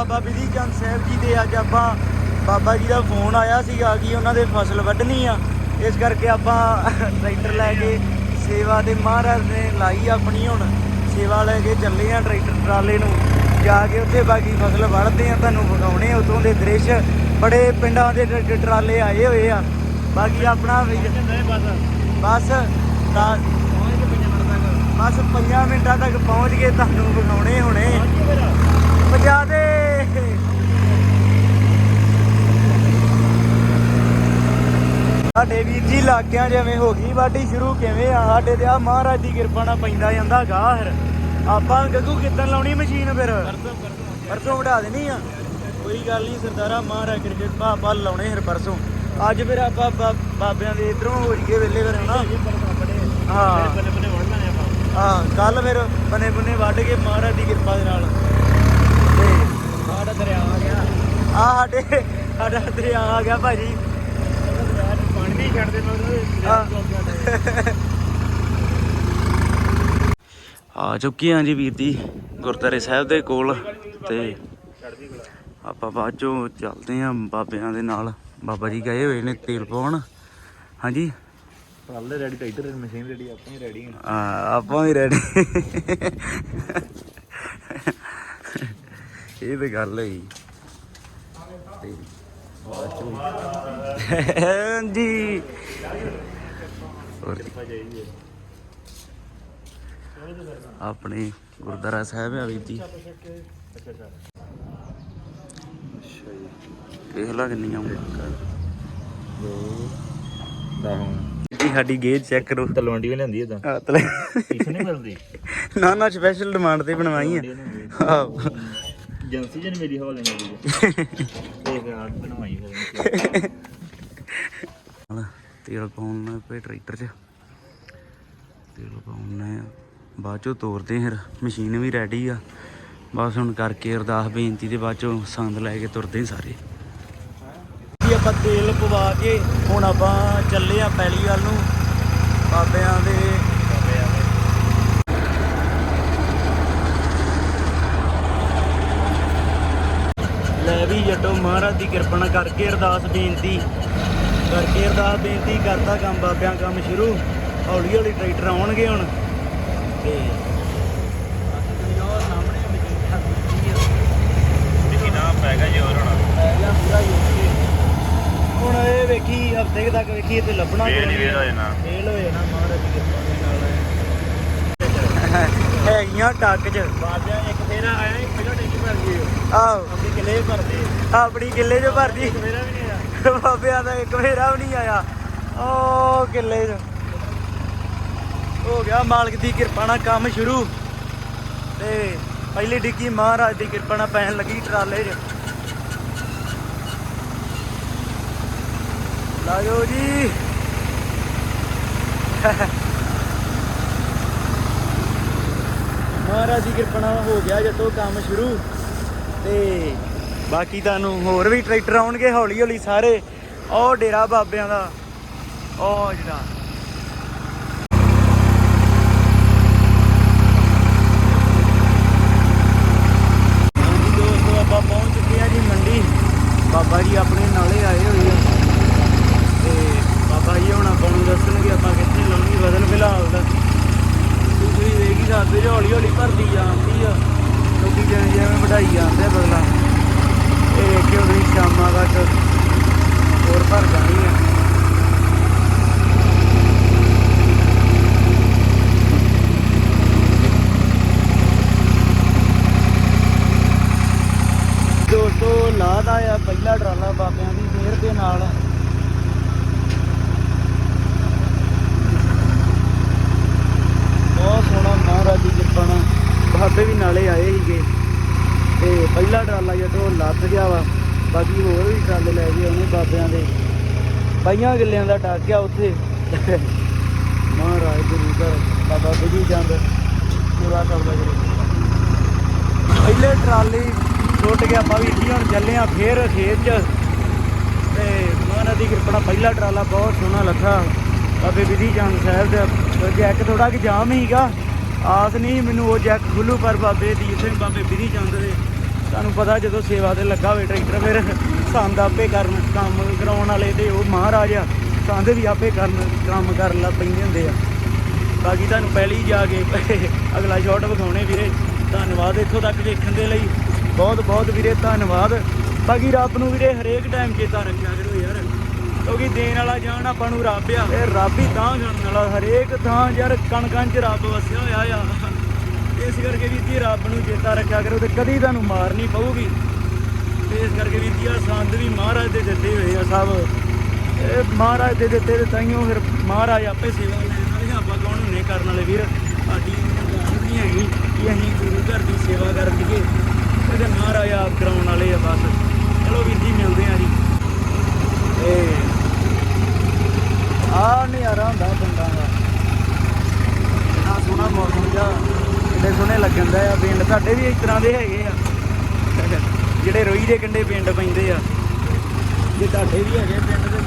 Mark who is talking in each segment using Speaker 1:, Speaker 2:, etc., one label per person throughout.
Speaker 1: ਬਾਬਾ ਬਿਧੀ ਚੰਦ ਸਾਹਿਬ ਜੀ ਦੇ ਅੱਜ ਆਪਾਂ ਬਾਬਾ ਜੀ ਦਾ ਫੋਨ ਆਇਆ ਸੀਗਾ ਕਿ ਉਹਨਾਂ ਦੇ ਫਸਲ ਵੱਢਣੀ ਆ। ਇਸ ਕਰਕੇ ਆਪਾਂ ਟਰੈਕਟਰ ਲੈ ਕੇ ਸੇਵਾ ਦੇ ਮਹਾਰਾਜ ਨੇ ਲਾਈ ਆਪਣੀ ਹੁਣ। ਸੇਵਾ ਲੈ ਕੇ ਚੱਲੇ ਆ ਟਰੈਕਟਰ ਟਰਾਲੇ ਨੂੰ। ਜਾ ਕੇ ਉੱਥੇ ਬਾਕੀ ਫਸਲ ਵੱਢਦੇ ਆ ਤੁਹਾਨੂੰ ਵਿਖਾਉਣੇ ਉਤੋਂ ਦੇ ਦ੍ਰਿਸ਼ ਬੜੇ ਪਿੰਡਾਂ ਦੇ ਟਰੈਕਟਰ ਟਰਾਲੇ ਆਏ ਹੋਏ ਆ। ਬਾਕੀ ਆਪਣਾ ਬਸ? ਤਾਂ ਬਸ 5 ਮਿੰਟਾਂ ਤੱਕ ਪਹੁੰਚ ਗਏ ਤੁਹਾਨੂੰ ਵਿਖਾਉਣੇ ਹੁਣੇ। ਵਜਾ ਦੇ ਸਾਡੇ ਵੀਰ ਜੀ ਇਲਾਕਿਆਂ ਜਿਵੇਂ ਹੋ ਗਈ ਵਾਢੀ ਸ਼ੁਰੂ ਕਿਵੇਂ ਆ? ਸਾਡੇ ਤੇ ਆ ਮਹਾਰਾਜ ਦੀ ਕਿਰਪਾ ਨਾਲ ਪੈਂਦਾ ਜਾਂਦਾ ਗਾਹ ਫਿਰ ਆਪਾਂ ਗੱਗੂ ਕਿੱਦਣ ਲਾਉਣੀ ਮਸ਼ੀਨ ਫਿਰ? ਪਰਸੋਂ ਵਢਾ ਦੇਣੀ ਆ? ਕੋਈ ਗੱਲ ਨਹੀਂ ਸਰਦਾਰਾ ਮਹਾਰਾਜ ਕ੍ਰਿਕਟ ਭਾਪਾ ਲਾਉਣੇ ਫਿਰ ਪਰਸੋਂ। ਅੱਜ ਫਿਰ ਆਪਾਂ ਬਾਬਿਆਂ ਦੇ ਇਧਰੋਂ ਹੋ ਜੀਏ ਵੇਲੇ ਫਿਰ ਹਨਾ? ਹਾਂ। ਹਾਂ ਕੱਲ ਫਿਰ ਬਨੇ ਬਨੇ ਵੱਢ ਕੇ ਮਹਾਰਾਜ ਦੀ ਕਿਰਪਾ ਦੇ ਨਾਲ। ਤੇ ਸਾਡਾ ਦਰਿਆ ਆ ਗਿਆ। ਆ ਸਾਡੇ ਸਾਡਾ ਦਰਿਆ ਆ ਗਿਆ ਭਾਜੀ। ਹਾਂ। ਆ ਚੁੱਕੇ ਹਾਂ ਜੀ ਵੀਰ ਜੀ ਗੁਰਦਾਰੇ ਸਾਹਿਬ ਦੇ ਕੋਲ ਤੇ ਆਪਾਂ ਬਾਅਦ ਚੋਂ ਚੱਲਦੇ ਆਂ ਬਾਬਿਆਂ ਦੇ ਨਾਲ। ਬਾਬਾ ਜੀ ਗਏ ਹੋਏ ਨੇ ਤੇਲ ਪਾਉਣ। ਹਾਂਜੀ?
Speaker 2: ਟਰਾਲੇ ਰੈਡੀ ਟਰੈਕਟਰ ਮਸ਼ੀਨ ਰੈਡੀ ਆਪਾਂ ਹੀ ਰੈਡੀ ਹਾਂ।
Speaker 1: ਆ, ਆਪਾਂ ਵੀ ਰੈਡੀ ਇਹ ਤੇ ਗੱਲ ਹੋਈ ਤੇ ਆਪਣੇ ਗੁਰਦੁਆਰਾ ਸਾਹਿਬ ਆ ਵੀਰ ਜੀ।
Speaker 2: ਅੱਛਾ ਅੱਛਾ
Speaker 1: ਦੇਖ ਲਾ ਕਿੰਨੀਆਂ ਉਂਗਲਾਂ। ਜੀ ਸਾਡੀ ਗੇਜ ਚੈੱਕ ਕਰੋ।
Speaker 2: ਤਲਵੰਡੀ ਵੀ ਲੈਂਦੀ ਇਦਾਂ
Speaker 1: ਆ ਤਲੇ
Speaker 2: ਪਿੱਛੇ ਨਹੀਂ ਮਿਲਦੀ?
Speaker 1: ਨਾ ਨਾ ਸਪੈਸ਼ਲ ਡਿਮਾਂਡ ਤੇ ਬਣਵਾਈ ਆ। ਆਹੋ।
Speaker 2: ਏਜੰਸੀ ਜਨ ਮੇਰੀ ਹਵਾਲੇ ਨਾਲ ਦੀ ਦੇਖ ਹੋਈ
Speaker 1: ਹੁਣ ਤੇਲ ਪਾਉਣਾ ਪਏ ਟਰੈਕਟਰ 'ਚ। ਤੇਲ ਪਾਉਣਾ ਬਾਅਦ ਚੋਂ ਤੋਰਦੇ ਫਿਰ। ਮਸ਼ੀਨ ਵੀ ਰੈਡੀ ਆ। ਬਸ ਹੁਣ ਕਰਕੇ ਅਰਦਾਸ ਬੇਨਤੀ ਦੇ ਬਾਅਦ ਚੋਂ ਸੰਦ ਲੈ ਕੇ ਤੁਰਦੇ ਸਾਰੇ। ਜੀ ਆਪਾਂ ਤੇਲ ਪਵਾ ਕੇ ਹੁਣ ਆਪਾਂ ਚੱਲੇ ਆ ਪੈਲੀ ਵੱਲ ਨੂੰ। ਬਾਬਿਆਂ ਦੇ ਲੈ ਵੀ ਜੱਟੋ ਮਹਾਰਾਜ ਦੀ ਕਿਰਪਾ ਨਾਲ ਕਰਕੇ ਅਰਦਾਸ ਬੇਨਤੀ ਕਰਕੇ ਅਰਦਾਸ ਬੇਨਤੀ ਕਰਦਾ ਕੰਮ ਬਾਬਿਆਂ ਕੰਮ ਸ਼ੁਰੂ। ਹੌਲੀ ਹੌਲੀ ਟਰੈਕਟਰ ਆਉਣਗੇ ਹੁਣ। ਤੇ
Speaker 2: ਮਸ਼ੀਨਾ ਪੈ ਗਿਆ ਜੋਰ ਹੁਣ
Speaker 1: ਹੁਣ ਇਹ ਵੇਖੀ ਹਫ਼ਤੇ ਤੱਕ ਵੇਖੀ ਤੇ ਲੱਭਣਾ
Speaker 2: ਫੇਲ ਹੀ ਜਾਣਾ।
Speaker 1: ਮਹਾਰਾਜ ਦੀ ਕਿਰਪਾ ਦੇ ਨਾਲ। ਹੈਗੀਆਂ ਟੱਕ ਚ।
Speaker 2: ਬਾਜਾ ਇੱਕ ਫੇਰਾ ਆਇਆ ਇੱਕ ਪਹਿਲਾਂ ਟੈਂਕੀ ਭਰ ਗਈ
Speaker 1: ਆਹੋ।
Speaker 2: ਆਪਣੀ ਕਿਲੇ ਭਰਦੇ
Speaker 1: ਆਪਣੀ ਕਿੱਲੇ ਚ ਭਰਦੀ।
Speaker 2: ਮੇਰਾ ਵੀ ਨਹੀਂ ਆਇਆ।
Speaker 1: ਬਾਬਿਆਂ ਦਾ ਇੱਕ ਵੀ ਨਹੀਂ ਆਇਆ। ਓ ਕਿੱਲੇ ਚ। ਹੋ ਗਿਆ ਮਾਲਕ ਦੀ ਕਿਰਪਾ ਨਾਲ ਕੰਮ ਸ਼ੁਰੂ। ਤੇ ਪਹਿਲੀ ਡਿੱਗੀ ਮਹਾਰਾਜ ਦੀ ਕਿਰਪਾ ਨਾਲ ਪੈਣ ਲੱਗੀ ਟਰਾਲੇ 'ਚ। ਲਾਜੋ ਜੀ। ਮਹਾਰਾਜ ਦੀ ਕਿਰਪਾ ਨਾਲ ਹੋ ਗਿਆ ਜਦੋਂ ਕੰਮ ਸ਼ੁਰੂ। ਤੇ ਬਾਕੀ ਤੁਹਾਨੂੰ ਹੋਰ ਵੀ ਟਰੈਕਟਰ ਆਉਣਗੇ ਹੌਲੀ ਹੌਲੀ ਸਾਰੇ। ਉਹ ਡੇਰਾ ਬਾਬਿਆਂ ਦਾ। ਉਹ ਜਿਹੜਾ। ਹਾਂਜੀ ਦੋਸਤੋ, ਆਪਾਂ ਪਹੁੰਚ ਚੁੱਕੇ ਆ ਜੀ ਮੰਡੀ। ਬਾਬਾ ਜੀ ਆਪਣੇ ਨਾਲੇ ਆਏ ਹੋਏ ਆ। ਤੇ ਬਾਬਾ ਜੀ ਹੁਣ ਆਪਾਂ ਨੂੰ ਦੱਸਣਗੇ ਆਪਾਂ ਕਿੱਥੇ ਲਾਉਣੀ ਬਦਲ ਫਿਲਹਾਲ ਦਾ ਤੁਸੀਂ ਵੇਖ ਹੀ ਸਕਦੇ ਜੋ ਹੌਲੀ ਹੌਲੀ ਭਰਦੀ ਜਾਂਦੀ ਆ ਲੋਕੀ ਜਿਵੇਂ ਜਿਵੇਂ ਵਧਾਈ ਜਾਂਦੇ ਆ ਬਦਲਾ ਇਹ ਵੇਖਿਓ ਤੁਸੀਂ ਸ਼ਾਮਾਂ ਤੱਕ ਹੋਰ ਭਰ ਜਾਣੀ ਆ ਦੋਸਤੋ ਲਾਦਾ ਆ ਪਹਿਲਾ ਟਰਾਲਾ ਬਾਬਿਆਂ ਦੀ ਮਿਹਰ ਦੇ ਨਾਲ। ਬਹੁਤ ਸੋਹਣਾ ਮਹਾਰਾਜ ਦੀ ਕਿਰਪਾ ਬਾਬੇ ਵੀ ਨਾਲੇ ਆਏ ਸੀਗੇ। ਤੇ ਪਹਿਲਾ ਟਰਾਲਾ ਜਦੋਂ ਲੱਥ ਗਿਆ ਵਾ। ਬਾਕੀ ਹੋਰ ਵੀ ਟਰਾਲੇ ਲੈ ਗਏ ਉਹਨੇ ਬਾਬਿਆਂ ਦੇ। ਬਾਈਆਂ ਗਿੱਲਿਆਂ ਦਾ ਟੱਕ ਗਿਆ ਉੱਥੇ। ਮਹਾਰਾਜ ਗੁਰੂ ਘਰ ਬਾਬਾ ਬਜੀ ਚੰਦ। ਪੂਰਾ ਕਰਦਾ ਜੀ ਪਹਿਲੇ ਟਰਾਲੀ ਟੁੱਟ ਗਿਆ, ਆਪਾਂ ਵੀ ਇੱਥੇ ਹੁਣ ਚੱਲੇ ਆ ਫੇਰ ਖੇਤ ਚ। ਤੇ ਮਹਾਰਾਜ ਦੀ ਕਿਰਪਾ ਪਹਿਲਾ ਟਰਾਲਾ ਬਹੁਤ ਸੋਹਣਾ ਲੱਗਾ। ਬਾਬੇ ਵਿਧੀ ਚੰਦ ਸਾਹਿਬ ਦਾ। ਜੈਕ ਥੋੜਾ ਕਿ ਜਾਮ ਹੀਗਾ। ਆਸ ਨਹੀਂ ਮੈਨੂੰ ਉਹ ਜੈਕ ਖੁੱਲੂ, ਪਰ ਬਾਬੇ ਦੀ ਸਿੰਘ ਬਾਬੇ ਵਿਧੀ ਚੰਦ ਦੇ। ਤੁਹਾਨੂੰ ਪਤਾ ਜਦੋਂ ਸੇਵਾ ਤੇ ਲੱਗਾ ਹੋਵੇ ਟਰੈਕਟਰ, ਫਿਰ ਸੰਦ ਆਪੇ ਕਰਨ, ਕੰਮ ਕਰਾਉਣ ਵਾਲੇ ਤੇ ਉਹ ਮਹਾਰਾਜ ਆ। ਸੰਦ ਵੀ ਆਪੇ ਕਰਨ, ਕੰਮ ਕਰਨ ਲੱਗ ਪੈਂਦੇ ਹੁੰਦੇ ਆ। ਬਾਕੀ ਤੁਹਾਨੂੰ ਪਹਿਲੀ ਜਾ ਕੇ ਅਗਲਾ ਸ਼ਾਟ ਵਿਖਾਉਣੇ ਵੀਰੇ। ਧੰਨਵਾਦ ਇੱਥੋਂ ਤੱਕ ਦੇਖਣ ਦੇ ਲਈ। ਬਹੁਤ ਬਹੁਤ ਵੀਰੇ ਧੰਨਵਾਦ। ਬਾਕੀ ਰੱਬ ਨੂੰ ਵੀਰੇ ਹਰੇਕ ਟਾਈਮ ਚੇਤਾ ਰੱਖਿਆ ਕਰੋ ਯਾਰ। ਕਿਉਂਕਿ ਦੇਣ ਵਾਲਾ ਜਾਣ ਆਪਾਂ ਨੂੰ ਰੱਬ ਆ। ਇਹ ਰੱਬ ਹੀ ਤਾਂ ਜਾਣ ਵਾਲਾ। ਹਰੇਕ ਥਾਂ ਯਾਰ ਕਣਕਾਂ 'ਚ ਰੱਬ ਵਸਿਆ ਹੋਇਆ ਆ। ਇਸ ਕਰਕੇ ਵੀ ਜੀ ਰੱਬ ਨੂੰ ਚੇਤਾ ਰੱਖਿਆ ਕਰੋ ਤੇ ਕਦੀ ਤੁਹਾਨੂੰ ਮਾਰ ਨਹੀਂ ਪਊਗੀ। ਤੇ ਇਸ ਕਰਕੇ ਵੀ ਜੀ ਆ ਸੰਦ ਵੀ ਮਹਾਰਾਜ ਦੇ ਦਿੱਤੇ ਹੋਏ ਆ ਸਭ। ਇਹ ਮਹਾਰਾਜ ਦੇ ਦਿੱਤੇ ਤੇ ਤਾਈਓ ਫਿਰ ਮਹਾਰਾਜ ਆਪੇ ਸੇਵਾ ਲੈਣ ਵਾਲੇ ਆਪਾਂ ਕੌਣ ਹੁੰਨੇ ਕਰਨ ਵਾਲੇ ਵੀਰ? ਸਾਡੀ ਜਾਨ ਨਹੀਂ ਹੈਗੀ ਕਿ ਅਸੀਂ ਗੁਰੂ ਘਰ ਦੀ ਸੇਵਾ ਕਰ ਲਈਏ। ਇਹਦੇ ਮਹਾਰਾਜ ਆਪ ਕਰਾਉਣ ਵਾਲੇ ਆ ਬਸ। ਚਲੋ ਵੀਰ ਜੀ, ਮਿਲਦੇ ਆ ਜੀ। ਤੇ ਆ ਨਜ਼ਾਰਾ ਹੁੰਦਾ ਪਿੰਡਾਂ ਦਾ। ਆ ਸੋਹਣਾ ਮੌਸਮ ਜਿਹਾ ਕਿੰਨੇ ਸੋਹਣੇ ਲੱਗਣ ਦਾ ਆ ਪਿੰਡ। ਸਾਡੇ ਵੀ ਇਸ ਤਰ੍ਹਾਂ ਦੇ ਹੈਗੇ ਆ। ਜਿਹੜੇ ਰੋਈ ਦੇ ਕੰਡੇ ਪਿੰਡ ਪੈਂਦੇ ਆ। ਜੇ ਤੁਹਾਡੇ ਵੀ ਹੈਗੇ ਪਿੰਡ ਦੇ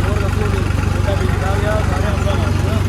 Speaker 1: ਹੋਰ ਦੱਸੋ ਜੀ, ਤੁਹਾਡਾ ਪਿੰਡ ਆ ਸਾਰੇ ਆਪਣਾ ਵਾਸਤਾ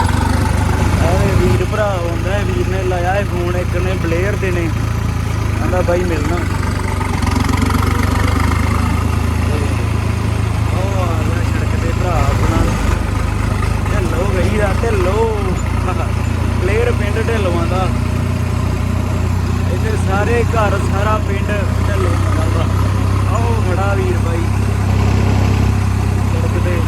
Speaker 1: ਆਵੇ ਵੀਰ ਭਰਾ ਹੁੰਦਾ ਹੈ ਵੀਰ ਨੇ ਲਾਇਆ ਹੈ ਫੋਨ ਇੱਕ ਨੇ ਬਲੇਅਰ ਦੇ ਨੇ ਕਹਿੰਦਾ ਬਾਈ ਮਿਲਣਾ ਉਹ ਆ ਗਿਆ ਸੜਕ ਤੇ ਭਰਾ ਆਪਣਾ ਢਿੱਲੋ ਗਈ ਦਾ ਢਿੱਲੋ ਪਲੇਅਰ ਪਿੰਡ ਢਿੱਲੋਂ ਦਾ ਇੱਧਰ ਸਾਰੇ ਘਰ ਸਾਰਾ ਪਿੰਡ ਢਿੱਲੋਂ ਦਾ ਆਓ ਖੜਾ ਵੀਰ ਬਾਈ ਸੜਕ ਤੇ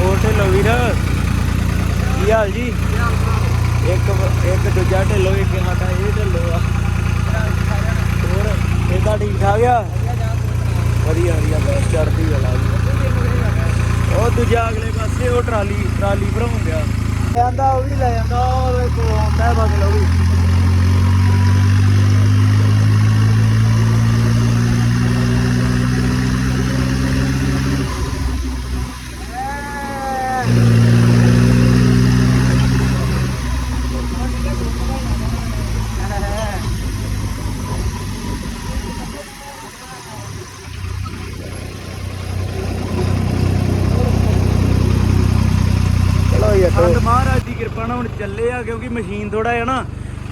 Speaker 1: ਹੋਰ ਢਿੱਲੋ ਵੀਰ ਕੀ ਹਾਲ ਜੀ ਇੱਕ ਇੱਕ ਦੂਜਾ ਢਿੱਲੋ, ਇੱਕ ਸਾਡਾ ਇਹ ਢਿੱਲੋ ਆ। ਹੋਰ ਇਹਦਾ ਠੀਕ ਠਾਕ ਆ? ਵਧੀਆ ਵਧੀਆ, ਬਸ ਚੜਦੀ ਵਾਲਾ ਉਹ ਦੂਜਾ ਅਗਲੇ ਪਾਸੇ ਉਹ ਟਰਾਲੀ ਟਰਾਲੀ ਭਰਾਉਣ ਗਿਆ ਉਹ ਵੀ ਲੈ ਜਾਂਦਾ, ਉਹ ਕੋਲ ਆਉਂਦਾ ਬਦਲ ਉਹ ਵੀ ਚਲੋ ਮਹਾਰਾਜ ਦੀ ਕਿਰਪਾ ਨਾਲ ਹੁਣ ਚੱਲੇ ਆ, ਕਿਉਂਕਿ ਮਸ਼ੀਨ ਥੋੜਾ ਹੈ ਨਾ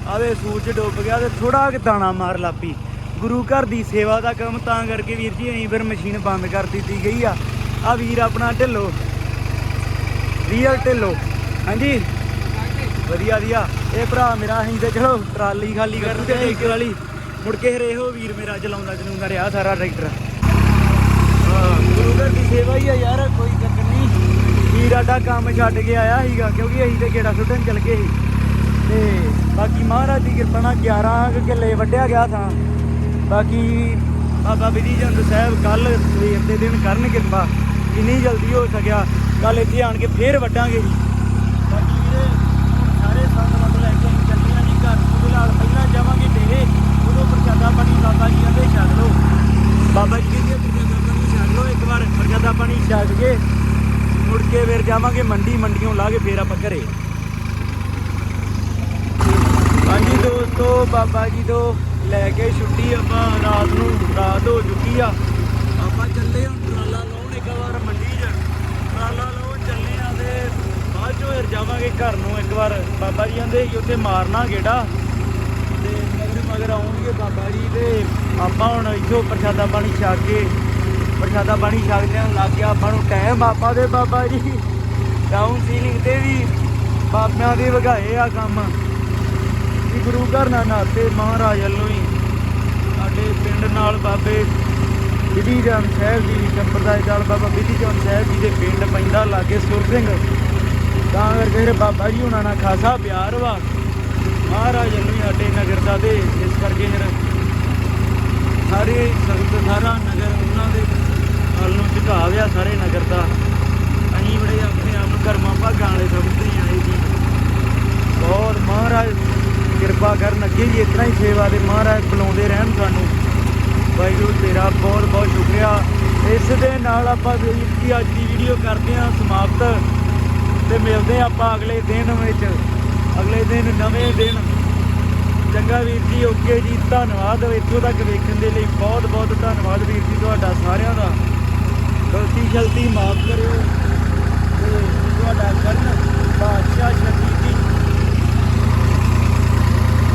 Speaker 1: ਆਵੇ ਸੂਰਜ ਡੁੱਬ ਗਿਆ ਤੇ ਥੋੜਾ ਕਿ ਦਾਣਾ ਮਾਰ ਲਾਪੀ। ਗੁਰੂ ਘਰ ਦੀ ਸੇਵਾ ਦਾ ਕੰਮ ਤਾਂ ਕਰਕੇ ਵੀਰ ਜੀ ਅਸੀਂ ਫਿਰ ਮਸ਼ੀਨ ਬੰਦ ਕਰ ਦਿੱਤੀ ਗਈ ਆ। ਆ ਵੀਰ ਆਪਣਾ ਢਿੱਲੋ। ਰੀਅਲ ਢਿੱਲੋ। ਹਾਂਜੀ? ਵਧੀਆ ਵਧੀਆ। ਇਹ ਭਰਾ ਮੇਰਾ ਅਸੀਂ ਤੇ ਚਲੋ ਟਰਾਲੀ ਖਾਲੀ ਕਰਨ ਤੇ ਟੇਕੇ ਵਾਲੀ ਮੁੜ ਕੇ ਫਿਰ ਹੋ ਵੀਰ ਮੇਰਾ ਚਲਾਉਂਦਾ ਚਲਾਉਂਦਾ ਰਿਹਾ ਸਾਰਾ ਟਰੈਕਟਰ। ਗੁਰੂ ਘਰ ਦੀ ਸੇਵਾ ਹੀ ਆ ਯਾਰ, ਕੋਈ ਚੱਕਰ ਵੀਰ ਸਾਡਾ ਕੰਮ ਛੱਡ ਕੇ ਆਇਆ ਸੀਗਾ, ਕਿਉਂਕਿ ਅਸੀਂ ਤੇ ਗੇੜਾ ਸੁੱਟਣ ਚੱਲ ਗਏ ਸੀ। ਤੇ ਬਾਕੀ ਮਹਾਰਾਜ ਦੀ ਕਿਰਪਾ ਨਾਲ 11 ਕੁ ਕਿੱਲੇ ਵੱਢਿਆ ਗਿਆ ਥਾਂ। ਬਾਕੀ ਬਾਬਾ ਵਿਧੀ ਚੰਦ ਸਾਹਿਬ ਕੱਲ ਸਵੇਰ ਦੇ ਦਿਨ ਕਰਨ ਕਿਰਪਾ, ਜਿੰਨੀ ਜਲਦੀ ਹੋ ਸਕਿਆ ਕੱਲ ਇੱਥੇ ਆਣ ਕੇ ਫੇਰ ਵੱਢਾਂਗੇ ਜੀ। ਬਾਕੀ ਵੀਰੇ, ਸਾਰੇ ਸੰਤ ਮਤ ਲੈ ਕੇ ਅਸੀਂ ਜੀ, ਘਰ ਫਿਲਹਾਲ ਪਹਿਲਾਂ ਜਾਵਾਂਗੇ ਡੇਰੇ ਉਦੋਂ ਪ੍ਰਸ਼ਾਦਾ ਪਾਣੀ ਬਾਬਾ ਜੀ ਕਹਿੰਦੇ ਛੱਡ ਲਓ। ਬਾਬਾ ਜੀ ਕਹਿੰਦੇ ਪ੍ਰਸ਼ਾਦਾ ਪਾਣੀ ਛਕ ਲਓ, ਇੱਕ ਵਾਰ ਪ੍ਰਸ਼ਾਦਾ ਪਾਣੀ ਛੱਡ ਕੇ ਮੁੜ ਕੇ ਫਿਰ ਜਾਵਾਂਗੇ ਮੰਡੀ ਮੰਡੀੋਂ ਲਾ ਕੇ ਫੇਰ ਆਪਾਂ ਘਰੇ। ਹਾਂਜੀ ਦੋਸਤੋ, ਬਾਬਾ ਜੀ ਤੋਂ ਲੈ ਕੇ ਛੁੱਟੀ ਆਪਾਂ ਰਾਤ ਨੂੰ, ਰਾਤ ਹੋ ਚੁੱਕੀ ਆ। ਆਪਾਂ ਚੱਲੇ ਹੁਣ ਟਰਾਲਾ ਲਾਉਣ ਇੱਕ ਵਾਰ ਮੰਡੀ 'ਚ। ਟਰਾਲਾ ਲਾਉਣ ਚੱਲੇ ਆ ਤੇ ਬਾਅਦ ਚੋਂ ਫਿਰ ਜਾਵਾਂਗੇ ਘਰ ਨੂੰ ਇੱਕ ਵਾਰ। ਬਾਬਾ ਜੀ ਕਹਿੰਦੇ ਸੀ ਉੱਥੇ ਮਾਰਨਾ ਗੇੜਾ। ਤੇ ਮਗਰ ਮਗਰ ਆਉਣਗੇ ਬਾਬਾ ਜੀ ਤੇ ਆਪਾਂ ਹੁਣ ਇੱਥੋਂ ਪ੍ਰਸ਼ਾਦਾ ਪਾਣੀ ਛਕ ਕੇ ਪ੍ਰਸ਼ਾਦਾ ਪਾਣੀ ਛਕਦੇ ਹਾਂ ਲੱਗ ਗਿਆ। ਆਪਾਂ ਨੂੰ ਟਾਈਮ ਆਪਾਂ ਦੇ ਬਾਬਾ ਜੀ। ਡਾਊਨ ਸੀਲਿੰਗ ਤੇ ਵੀ ਬਾਬਿਆਂ ਦੇ ਵਗਾਏ ਆ ਕੰਮ। ਵੀ ਗੁਰੂ ਘਰ ਨਾਲ ਨਾਤੇ ਮਹਾਰਾਜ ਵੱਲੋਂ ਹੀ ਸਾਡੇ ਪਿੰਡ ਨਾਲ ਬਾਬੇ ਵਿਧੀ ਜਨ ਸਾਹਿਬ ਜੀ ਸੰਪਰਦਾਇ ਨਾਲ ਬਾਬਾ ਵਿਧੀ ਜਨ ਸਾਹਿਬ ਜੀ ਦੇ ਪਿੰਡ ਪੈਂਦਾ ਲਾਗੇ ਸੁਰ ਸਿੰਘ। ਤਾਂ ਕਰਕੇ ਫਿਰ ਬਾਬਾ ਜੀ ਉਹਨਾਂ ਨਾਲ ਖਾਸਾ ਪਿਆਰ ਵਾ। ਮਹਾਰਾਜ ਵੱਲੋਂ ਹੀ ਸਾਡੇ ਨਗਰ ਦਾ ਤੇ ਇਸ ਕਰਕੇ ਫਿਰ ਸਾਰੇ ਸੰਗਤ ਸਾਰਾ ਨਗਰ ਉਹਨਾਂ ਦੇ ਵੱਲ ਨੂੰ ਝੁਕਾਅ ਆ ਸਾਰੇ ਨਗਰ ਦਾ ਅਸੀਂ ਬੜੇ ਆਪਣੇ ਆਪ ਨੂੰ ਕਰਮਾਂ ਭਾਗਾਂ ਵਾਲੇ ਸਮਝਦੇ ਹਾਂ ਇਹ ਜੀ ਬਹੁਤ ਮਹਾਰਾਜ ਕਿਰਪਾ ਕਰਨ ਅੱਗੇ ਵੀ ਇਤਨਾ ਹੀ ਸੇਵਾ ਦੇ ਮਹਾਰਾਜ ਬੁਲਾਉਂਦੇ ਰਹਿਣ ਸਾਨੂੰ ਵਾਹਿਗੁਰੂ ਤੇਰਾ ਬਹੁਤ ਬਹੁਤ ਸ਼ੁਕਰੀਆ ਇਸ ਦੇ ਨਾਲ ਆਪਾਂ ਵੀਰ ਜੀ ਅੱਜ ਦੀ ਵੀਡੀਓ ਕਰਦੇ ਹਾਂ ਸਮਾਪਤ ਤੇ ਮਿਲਦੇ ਹਾਂ ਆਪਾਂ ਅਗਲੇ ਦਿਨ ਵਿੱਚ। ਅਗਲੇ ਦਿਨ ਨਵੇਂ ਦਿਨ। ਚੰਗਾ ਵੀਰ ਜੀ ਓਕੇ ਜੀ, ਧੰਨਵਾਦ। ਇੱਥੋਂ ਤੱਕ ਵੇਖਣ ਦੇ ਲਈ ਬਹੁਤ ਬਹੁਤ ਧੰਨਵਾਦ ਵੀਰ ਜੀ ਤੁਹਾਡਾ ਸਾਰਿਆਂ ਦਾ। ਗਲਤੀ ਗਲਤੀ ਮਾਫ ਕਰਿਓ। ਤੇ ਤੁਹਾਡਾ ਕਰਨ ਬਾਦਸ਼ਾਹ ਸ਼ਕਤੀ